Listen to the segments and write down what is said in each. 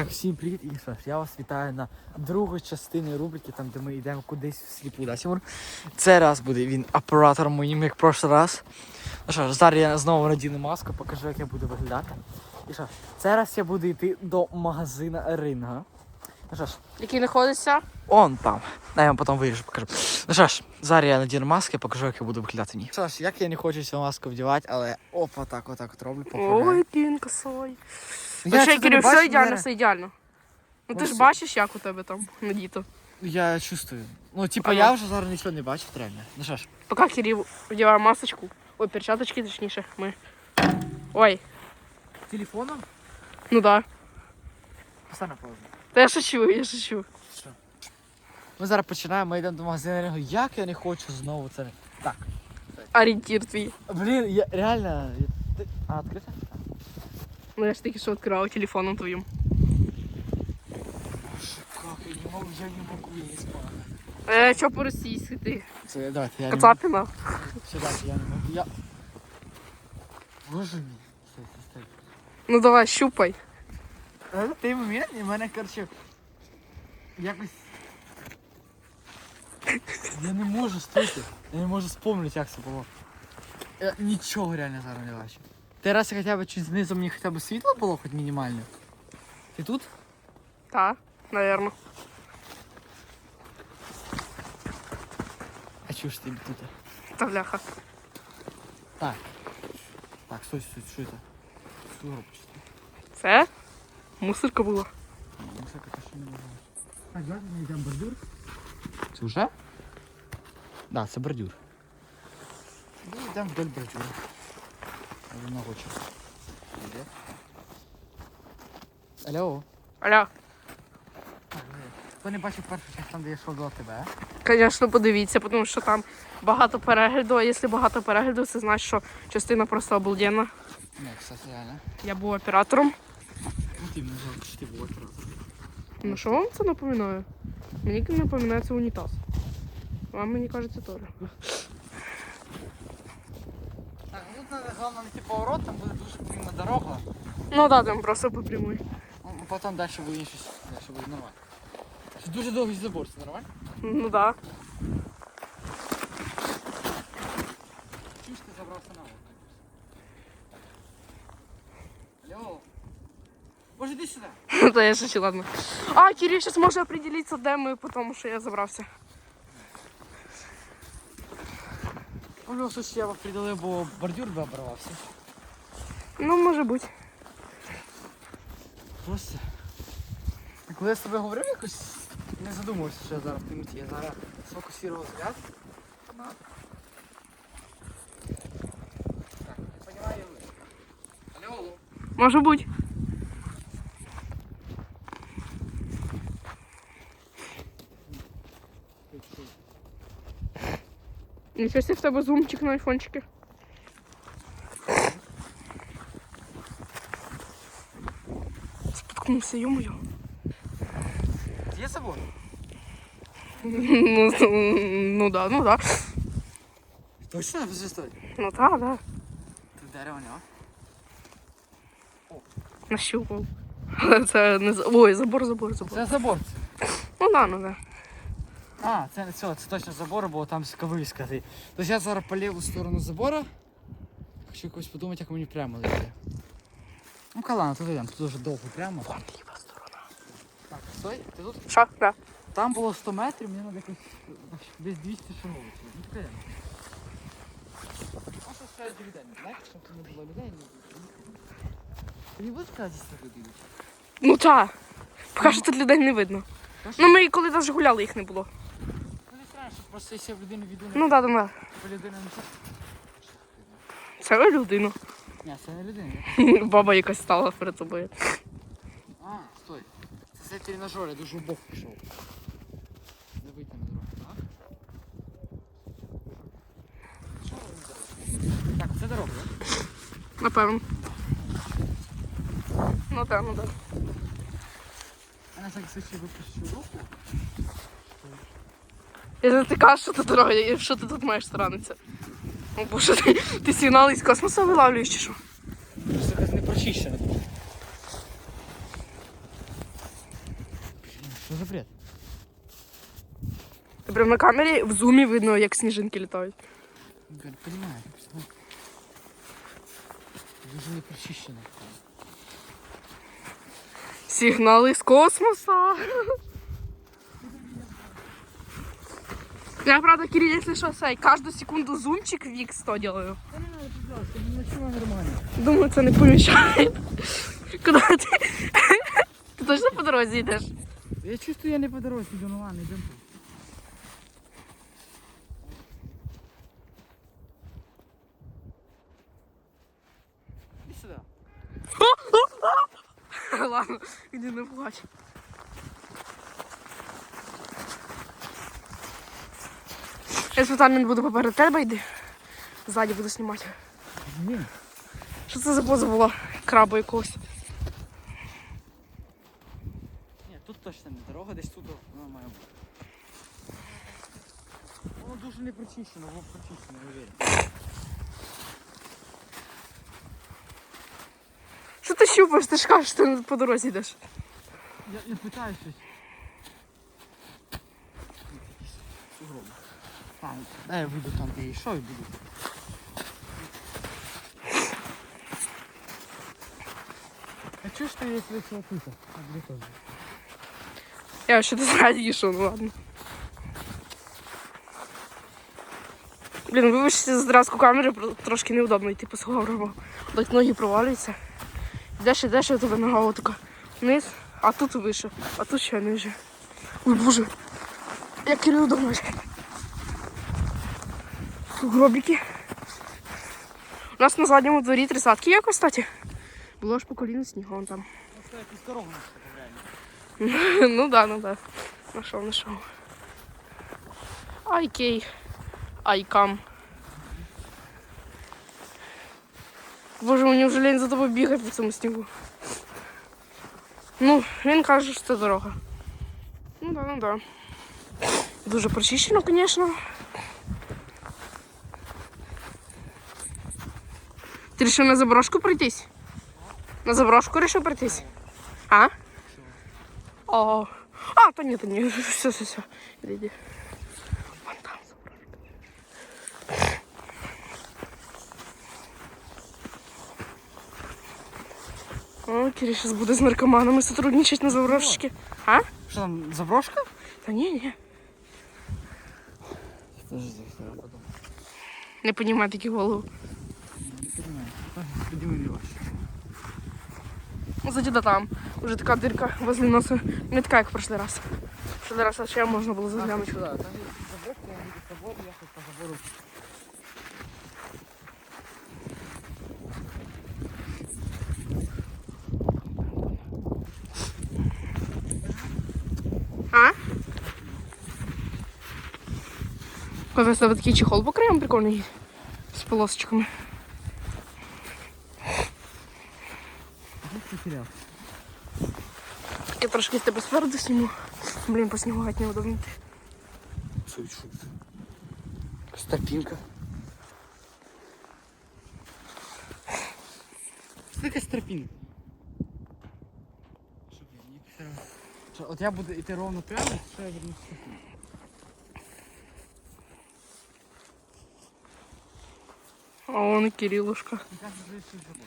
Так, всім привіт, і що ж, я вас вітаю на другій частині рубрики, там де ми йдемо кудись всліпу, да, Сімур? Цей раз буде він оператором моїм, як в прошлий раз. Ну що ж, зараз я знову надіну маску, покажу, як я буду виглядати. І що ж, цей раз я буду йти до магазина Ринга. Ну що ж, Який знаходиться? он там. Да, я вам потім виріжу, покажу. Ну що ж, зараз я надіну маску, покажу, як я буду виглядати в ній. Що ж, як я не хочу цю маску вдівати, але опа, так, отак от роблю, поправляю. Ой, який він косой. Я Ну що, чого-то не бачу, все ідеально, мене- все ідеально. Ну ти Ось. ж бачиш, як у тебе там надіто. Я чувствую. Ну, типа, Ага. я вже зараз нічого не бачу, реально. Ну що ж. Поки Кирил вдіває масочку. Ой, перчаточки, точніше, ми. Ой, Телефоном? ну да. Постань на паузу. Та я шучу, я шучу. Ми зараз починаємо, ми йдемо до магазину Ринго. Як я не хочу знову це. Так. Орієнтір твій. Блін, я реально. я- ти- А, відкрите? Ну я ж тільки що відкривав телефоном твоїм. Не можу, я не можу її спати. Е, що по-російськи ти? Це, давайте, я не Кацапіна. Все, дайте, я не можу. Я... Боже мій. Стой, стой, стой. Ну давай, щупай. А в той момент і мене, коротше, якось... Я не можу стойте. Я не можу спомнити, як це було. Я нічого реально зараз не бачу. Ти раз хоча б чи знизу мені хоча б світло було, хоч мінімальне. Ти тут? Та, наверно. А чого ж ти тут? Та бляха. Так. Так, стой, стой, що це? Що робиш? Це? Мусорка була. Ну, все, как ще не можу. Так, давайте ми йдемо бордюр. Це вже? Да, це бордюр. І йдемо вдоль бордюра. Много чого. Іде. Алло. Аля, Хто не бачив першу частину, там, де я йшов до тебе? Звісно, подивіться, тому що там багато перегляду, а якщо багато перегляду, це значить, що частина просто обалденна. Не, кстати, реально. Я був оператором. Ну ти мене жалко, що ти був оператор. Ну що вам це напоминає? Мені напоминає це унітаз. Вам мені кажеться теж. Так, ну тут треба головне не поворот, там буде дуже прямна дорога. Ну да, там просто по прямой. Ну, потім далі буде щось, далі буде нормально. Це дуже довгий забор, це нормально? Ну да. Чуєш, ти забрався на воду. Алло. Боже, іди сюди. Та я шучу, ладно. А, Кирил зараз може определитися, де ми, тому що я Алло, слушай, я вас придали, бо бордюр би оборвався. Ну, може бути. Просто. А Коли я з тобою говорив, якось не задумувався, що я зараз в темноті. Я зараз сфокусував взгляд. Так, понимаю. Алло, алло. Може бути. Нічого себе в тебе зумчик на айфончики. Споткнувся, йомою. Є забор? Ну, ну да, ну да. Точно? Стоїть. Ну да, да. Тут дерево нема. Нащупав. Це не за- Ой, забор, забор, забор. Це забор. Ну да, ну да. А, це не все, це точно забор, бо там вивіска. стоїть. Тобто я зараз по ліву сторону забора. Хочу якось подумати, як мені прямо йти. Ну, калана, тут йдемо, тут дуже довго прямо. Вон ліва сторона. Так, стой, ти тут? Що? Да. Там було 100 метрів, мені треба якось десь 200 шагов. Ну, таке. А що сказати для людей? Знаєш, щоб не було людей, не було. Ти казати, що люди йдуть? Ну та. Поки що тут людей не видно. Ну ми коли навіть гуляли, їх не було. Ну, не страшно, щоб просто якщо в людини віду Ну да, да. бо людина не це. Це людина. Ні, це не людина. Баба якась стала перед тобою. А, стой. Це цей тренажер, я дуже убог пішов. Не вийти на дорогу, так? Що ви? Так, це дорога, так? Напевно. Ну так, ну так. Я на всякий случай випущу руку. Я ти кажеш, що тут дорога, і що ти тут маєш старанитися? О боже, ти, ти сигнал із космосу вилавлюєш чи що? Просто якось не прочищена. Що за бред? Ти прям на камері в зумі видно, як сніжинки літають. Я не понимаю. Дуже не прочищено. Сигнали з космоса. Я, правда, Кирилл, если что, сай, каждую секунду зумчик в X100 делаю. Та не надо, пожалуйста, нормально. Думаю, це не помішає. Куди ти? Ти точно по дорозі йдеш? Я чувствую, я не по дорозі йду, ну ладно, сюди. Ладно, іди не плач. Я спеціально не буду поперед тебе йди. Ззаді буду знімати. Ні. Що це за поза була? Краба якогось. Ні, тут точно не дорога, десь тут вона має бути. Воно дуже не прочищено, воно прочищено, я уверен. Що ти щупаєш? Ти ж кажеш, що ти по дорозі йдеш. Я, я питаю щось. А, я вийду там, де йшов і буду. А чого ж ти, якщо це тут? А, де теж? Я ще ти ззаді йшов, ну ладно. Блін, вибачте за зразку камери, трошки неудобно йти по сходам. Так ноги провалюються. Йдеш, ідеш, і у тебе нога отака вниз, а тут вище, а тут ще ниже. Ой, боже. Як Кирил думаєш? Гробики. У нас на задньому дворі тридцятки є, кстати. Було ж по коліну снігу вон там. Ну, да, ну да. Нашел, нашел. Айкей. Айкам. Боже, мені вже лень за тобою бігати по цьому снігу. Ну, він каже, що це дорога. Ну да, ну да. Дуже прочищено, звісно. Ти вирішив на заброшку пройтись? На заброшку вирішив пройтись? А? О, а, то ні, то ні. Все, все, все. Іди, іди. Вон там заброшка. О, Кирі зараз буде з наркоманами сотрудничать на заброшечки. А? Що там, заброшка? Та ні, ні. Не понімаю такі голову. Ну, до там. Уже така дирка возле носа. Не така, як в прошлый раз. В прошлый раз ще можна було заглянути. Сюди, там є заброшка, я забор, я хоч по забору. А? Коли в тебе такий чехол по краям прикольний. З полосочками. Де ти потеряв? Я трошки з тебе спереду сніму. Блін, по снігу гать неудобно йти. Що це? Стропінка. Що таке стропінка? Одно. Що, от я буду йти ровно прямо, що я вернусь стропінку. А вон і Кирилушка. Мені кажется, що я щось забув.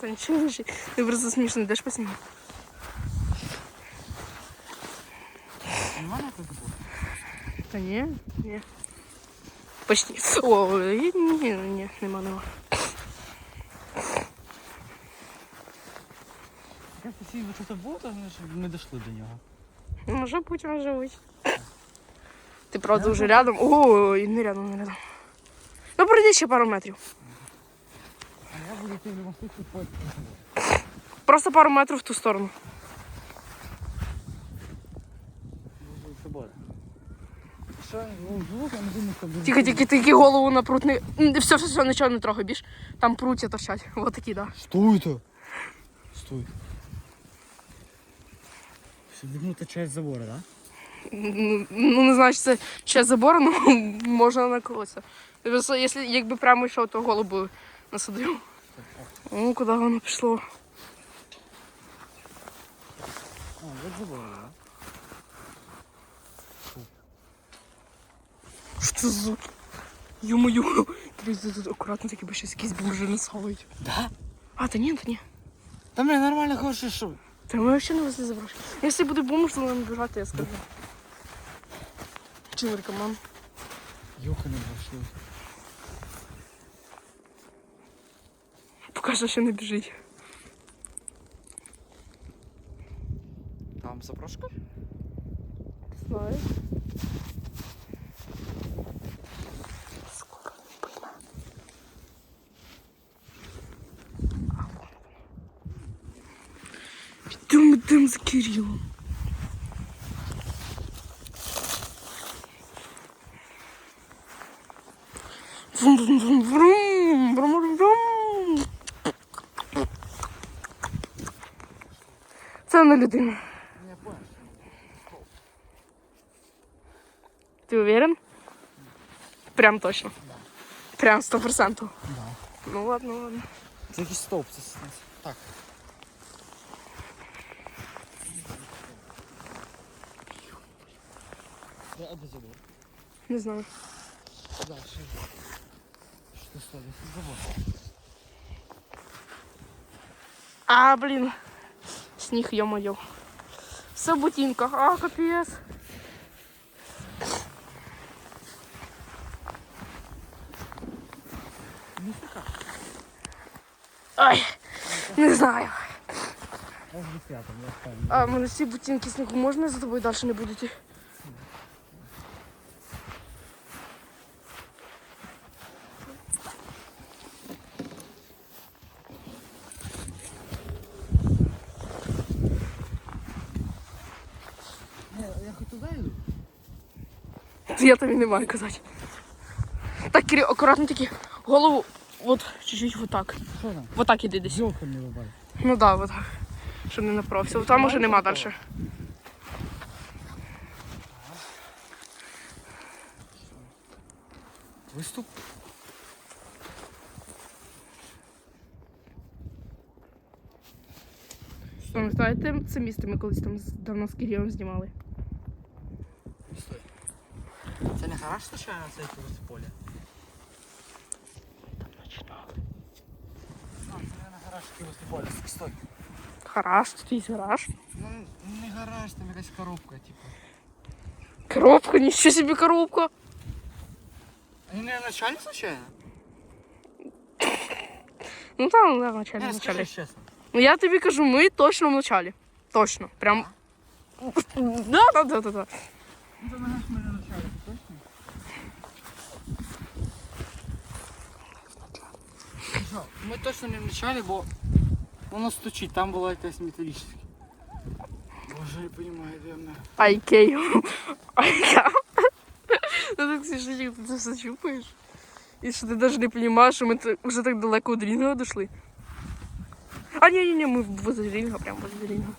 Та нічого не Ти просто смішно йдеш по снігу. Нема на? Та ні, ні. Почти. О, ні, ні, ні, нема, нема. Я постійно щось було, то ми ж не дійшли до нього. Може бути, може бути. Ти правда вже рядом. Ой, не рядом, не рядом. Ну пройди ще пару метрів. Просто пару метрів в ту сторону. Ну, буде. Тільки, тільки, голову на прут не. Все, все, все, нічого не трогай, біж. Там прутья торчать. Вот такі, да. Стой то! Стой. Вернута часть забора, да? Ну, ну, не знаю, чи це ще забор, ну можна наколотися. Якщо якби прямо йшов, то голову насадив. Ну, куди воно пішло? А, вот забор, да? Що це за? Ю-мою. Дивіться, тут акуратно такі бо щось якісь бомжи не сховують. Да? А, та ні, та ні. Та мене нормально хочеш, що? Та ми взагалі не возле заброшки. Якщо буде бомж, то нам бежати, я скажу. Чи наркоман? Юха не башуй. Що ще не біжить. Там запрошка? Знаю. Скоро не пойме. Підемо йдемо за Кирилом. Врум-врум-врум, Не людина. Ты уверен? Прям точно. Прям сто процентов. Да. Ну ладно, ладно. Це якийсь стовп, це с- так. Де де забор? Не знаю. Дальше. Что стоит? Забор. А, блин. Сніг, йо-моє. Все в ботинках. А, капец. Ну. Ай, не знаю. А, мене всі ботинки снігу можна за тобою далі не буду йти? Не, я хоч туди йду. Я тобі не маю казати. Так, Кирил, акуратно таки голову от чуть-чуть вот так. Що там? Вот так іди десь. Йоха не рубай. Ну да, вот так. Щоб не направся. Там уже нема далі. Виступ. Пам'ятаєте це місце ми колись там давно з Кирилом знімали? Стой. Це не гараж случайно це якогось поля? Там починали. А, це не гараж якогось поля. Стой. Гараж, тут є гараж. Ну не гараж, там якась коробка, типу. Коробка, нічого собі коробка. Они, наверное, начальник случайно? Ну там, да, в началі, в Не, скажи честно. Ну я тобі кажу, ми точно в началі. Точно. Прям. Да, да, да, да, да. Ну, ты наш мы начальник, точно? Що, Ми точно не в началі, бо воно стучить, там було якесь металічне. Боже, не понимаю, де вона. Айкей. Айка. Ну так смішно, як ти це все чупаєш. І що ти навіть не розумієш, що ми т- вже так далеко від рінга дійшли. А ні, ні, ні, ми возле рінга, прямо возле рінга.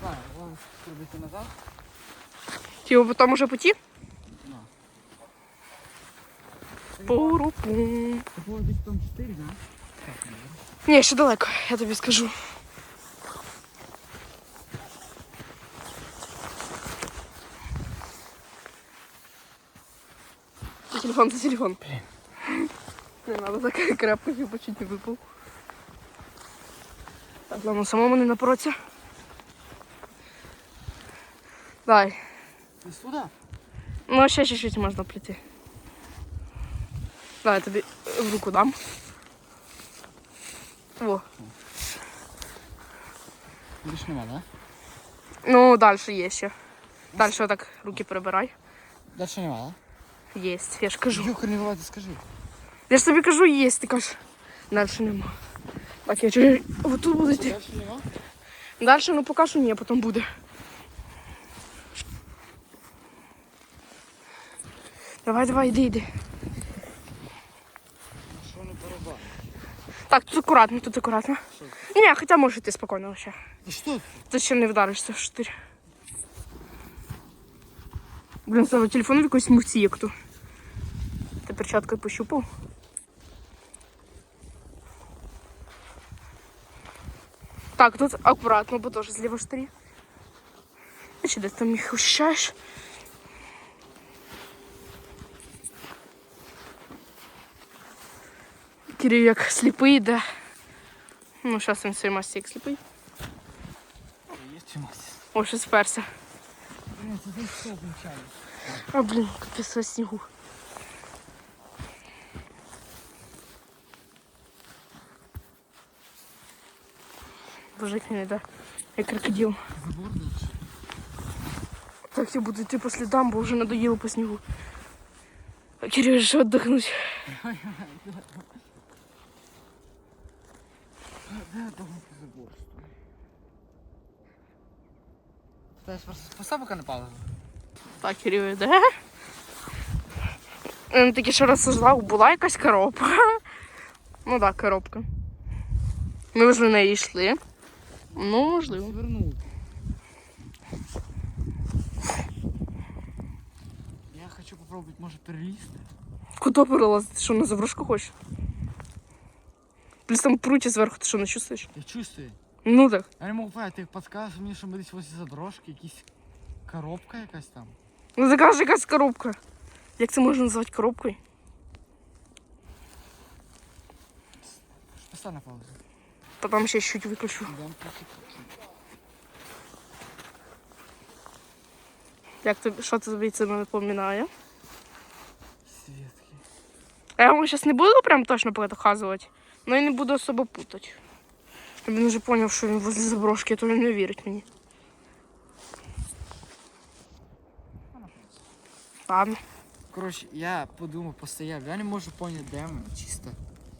Знаю, вон зробити назад. Типа потім уже пути? Такого десь там 4, да? Ні, ще далеко, я тобі скажу. Це телефон, це телефон. Блін. Не надо так крепко, щоб чуть не випав. Так, главное, самому не напороться. Дай. Десь туди? Ну, ще чуть-чуть можна прийти. Давай, я тобі в руку дам. Во. Більш нема, да? Ну, далі є ще. Далі отак руки прибирай. Дальше нема, Є, я ж да? кажу. Юхар не буває, ти скажи. Я ж тобі кажу, є, ти кажеш. Далі нема. Так, я чую. Вот тут буде йти. Дальше нема? Далі, ну поки що ні, а потім буде. Давай, давай, йди, йди. Що не барабан? Так, тут акуратно, тут акуратно. Ну, ні, хоча може, йти спокійно вообще. Ти що? Ти ще не вдаришся в штир. Блін, стало телефон в якоїсь мовці як то. Ти перчаткою пощупав. Так, тут акуратно, бо теж зліва штирі. Чи десь там їх ощущаєш? Кирил як сліпий йде. Ну, зараз він своїй масті як сліпий. Є чимось. О, щось вперся. Блін, це десь все обмічає. А, блін, капець на снігу. Боже, як він йде. Як крокодил. Забор дальше. Так я буду йти по слідам, бо вже надоїло по снігу. А Кирил Забор? Просто постав поки на паузу. Так, Кирил йде. Таки ще розсуждав, була якась коробка. Ну так, коробка. Ми возле неї йшли. Ну, можливо. Звернув. Я хочу попробовать, може, перелізти. Куди перелазити? Ти що, на заброшку хочеш? Плюс там пруті зверху, ти що не чувствуєш? Я чувствую. Ну так. Я не можу понять, ти підказуєш мені, що ми десь возле заброшки, якісь коробка якась там. Ну така ж якась коробка. Як це можна назвати коробкою? Постав на паузу. Та там ще чуть виключу. Як тобі, що тобі це напоминає? Светки. А я вам зараз не буду прям точно показувати, але і не буду особо путати. Він вже зрозумів, що він возле заброшки, то він не вірить мені. Ладно. Короче, я подумав, постояв. Я не можу поняти, де ми, чисто.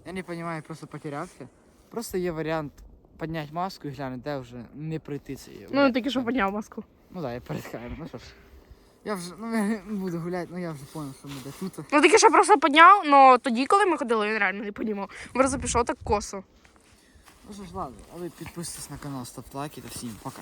Я не розумію, просто потерявся. Просто є варіант підняти маску і глянути, де вже не пройти це. Ну, тільки що підняв маску. Ну да, я перед камерою, ну що ж. Я вже, ну я не буду гуляти, ну я вже зрозумів, що буде тут. Ну тільки що просто підняв, але тоді, коли ми ходили, він реально не піднімав. Просто пішов так косо. Ну що ж, ладно, а ви підписуйтесь на канал, ставте лайки та всім пока.